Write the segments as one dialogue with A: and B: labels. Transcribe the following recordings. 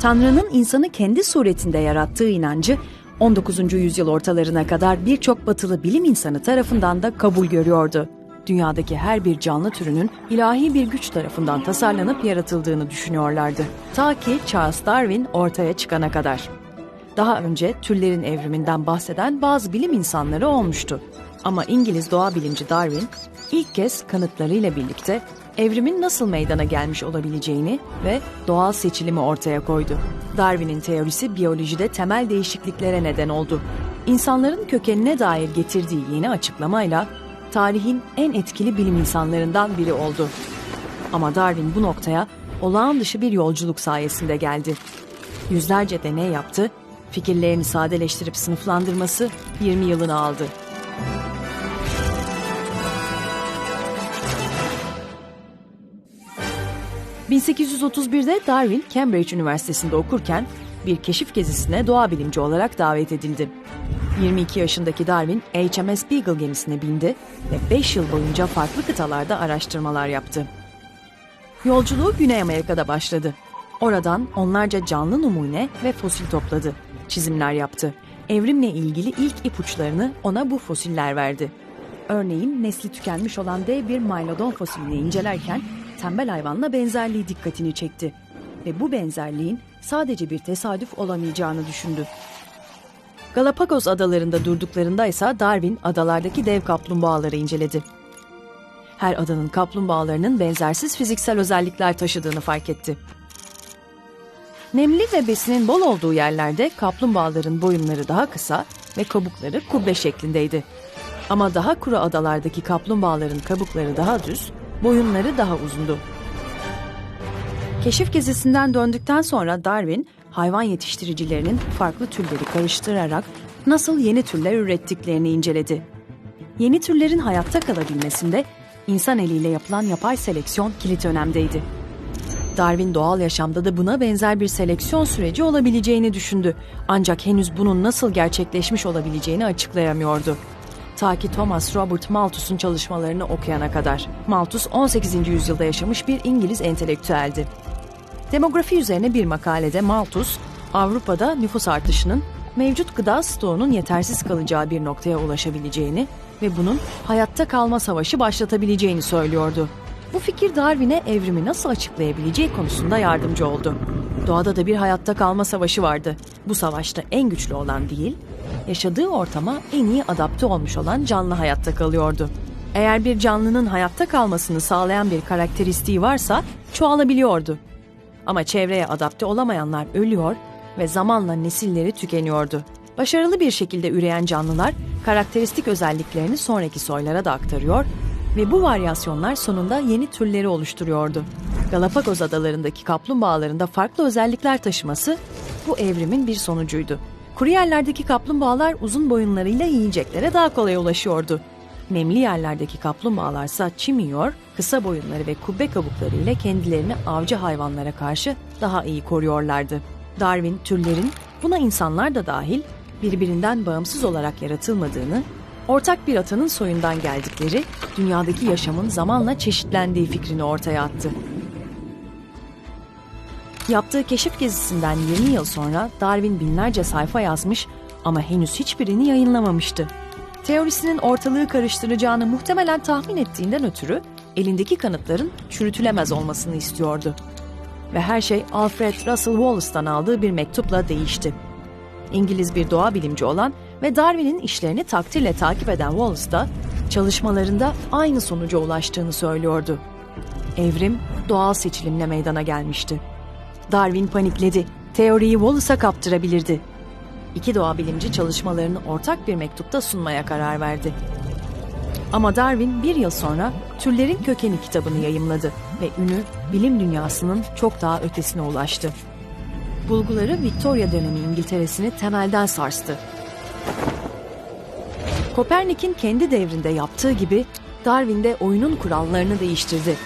A: Tanrı'nın insanı kendi suretinde yarattığı inancı 19. yüzyıl ortalarına kadar birçok batılı bilim insanı tarafından da kabul görüyordu. Dünyadaki her bir canlı türünün ilahi bir güç tarafından tasarlanıp yaratıldığını düşünüyorlardı. Ta ki Charles Darwin ortaya çıkana kadar. Daha önce türlerin evriminden bahseden bazı bilim insanları olmuştu. Ama İngiliz doğa bilimci Darwin ilk kez kanıtlarıyla birlikte evrimin nasıl meydana gelmiş olabileceğini ve doğal seçilimi ortaya koydu. Darwin'in teorisi biyolojide temel değişikliklere neden oldu. İnsanların kökenine dair getirdiği yeni açıklamayla tarihin en etkili bilim insanlarından biri oldu. Ama Darwin bu noktaya olağan dışı bir yolculuk sayesinde geldi. Yüzlerce deney yaptı, fikirlerini sadeleştirip sınıflandırması 20 yılını aldı. 1831'de Darwin Cambridge Üniversitesi'nde okurken bir keşif gezisine doğa bilimci olarak davet edildi. 22 yaşındaki Darwin HMS Beagle gemisine bindi ve 5 yıl boyunca farklı kıtalarda araştırmalar yaptı. Yolculuğu Güney Amerika'da başladı. Oradan onlarca canlı numune ve fosil topladı. Çizimler yaptı. Evrimle ilgili ilk ipuçlarını ona bu fosiller verdi. Örneğin nesli tükenmiş olan dev bir Mylodon fosilini incelerken tembel hayvanla benzerliği dikkatini çekti ve bu benzerliğin sadece bir tesadüf olamayacağını düşündü. Galapagos adalarında durduklarında ise Darwin adalardaki dev kaplumbağaları inceledi. Her adanın kaplumbağalarının benzersiz fiziksel özellikler taşıdığını fark etti. Nemli ve besinin bol olduğu yerlerde kaplumbağaların boyunları daha kısa ve kabukları kubbe şeklindeydi. Ama daha kuru adalardaki kaplumbağaların kabukları daha düz, boyunları daha uzundu. Keşif gezisinden döndükten sonra Darwin, hayvan yetiştiricilerinin farklı türleri karıştırarak nasıl yeni türler ürettiklerini inceledi. Yeni türlerin hayatta kalabilmesinde insan eliyle yapılan yapay seleksiyon kilit önemdeydi. Darwin doğal yaşamda da buna benzer bir seleksiyon süreci olabileceğini düşündü. Ancak henüz bunun nasıl gerçekleşmiş olabileceğini açıklayamıyordu. Ta ki Thomas Robert Malthus'un çalışmalarını okuyana kadar. Malthus 18. yüzyılda yaşamış bir İngiliz entelektüeldi. Demografi üzerine bir makalede Malthus, Avrupa'da nüfus artışının mevcut gıda stoğunun yetersiz kalacağı bir noktaya ulaşabileceğini ve bunun hayatta kalma savaşı başlatabileceğini söylüyordu. Bu fikir Darwin'e evrimi nasıl açıklayabileceği konusunda yardımcı oldu. Doğada da bir hayatta kalma savaşı vardı. Bu savaşta en güçlü olan değil, yaşadığı ortama en iyi adapte olmuş olan canlı hayatta kalıyordu. Eğer bir canlının hayatta kalmasını sağlayan bir karakteristiği varsa çoğalabiliyordu. Ama çevreye adapte olamayanlar ölüyor ve zamanla nesilleri tükeniyordu. Başarılı bir şekilde üreyen canlılar karakteristik özelliklerini sonraki soylara da aktarıyor ve bu varyasyonlar sonunda yeni türleri oluşturuyordu. Galapagos adalarındaki kaplumbağaların da farklı özellikler taşıması bu evrimin bir sonucuydu. Kuru yerlerdeki kaplumbağalar uzun boyunlarıyla yiyeceklere daha kolay ulaşıyordu. Nemli yerlerdeki kaplumbağalarsa çim yiyor, kısa boyunları ve kubbe kabukları ile kendilerini avcı hayvanlara karşı daha iyi koruyorlardı. Darwin türlerin buna insanlar da dahil birbirinden bağımsız olarak yaratılmadığını, ortak bir atanın soyundan geldikleri, dünyadaki yaşamın zamanla çeşitlendiği fikrini ortaya attı. Yaptığı keşif gezisinden 20 yıl sonra Darwin binlerce sayfa yazmış ama henüz hiçbirini yayınlamamıştı. Teorisinin ortalığı karıştıracağını muhtemelen tahmin ettiğinden ötürü elindeki kanıtların çürütülemez olmasını istiyordu. Ve her şey Alfred Russel Wallace'tan aldığı bir mektupla değişti. İngiliz bir doğa bilimci olan ve Darwin'in işlerini takdirle takip eden Wallace da çalışmalarında aynı sonuca ulaştığını söylüyordu. Evrim doğal seçilimle meydana gelmişti. Darwin panikledi. Teoriyi Wallace'a kaptırabilirdi. İki doğa bilimci çalışmalarını ortak bir mektupta sunmaya karar verdi. Ama Darwin bir yıl sonra Türlerin Kökeni kitabını yayımladı ve ünü bilim dünyasının çok daha ötesine ulaştı. Bulguları Victoria dönemi İngiltere'sini temelden sarstı. Kopernik'in kendi devrinde yaptığı gibi Darwin de oyunun kurallarını değiştirdi.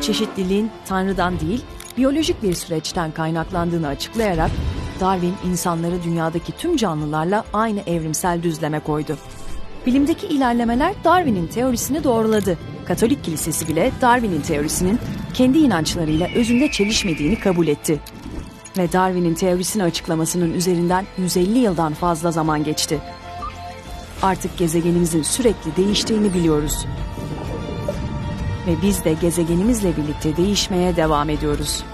A: Çeşitliliğin Tanrı'dan değil, biyolojik bir süreçten kaynaklandığını açıklayarak Darwin insanları dünyadaki tüm canlılarla aynı evrimsel düzleme koydu. Bilimdeki ilerlemeler Darwin'in teorisini doğruladı. Katolik kilisesi bile Darwin'in teorisinin kendi inançlarıyla özünde çelişmediğini kabul etti. Ve Darwin'in teorisini açıklamasının üzerinden 150 yıldan fazla zaman geçti. Artık gezegenimizin sürekli değiştiğini biliyoruz. Ve biz de gezegenimizle birlikte değişmeye devam ediyoruz.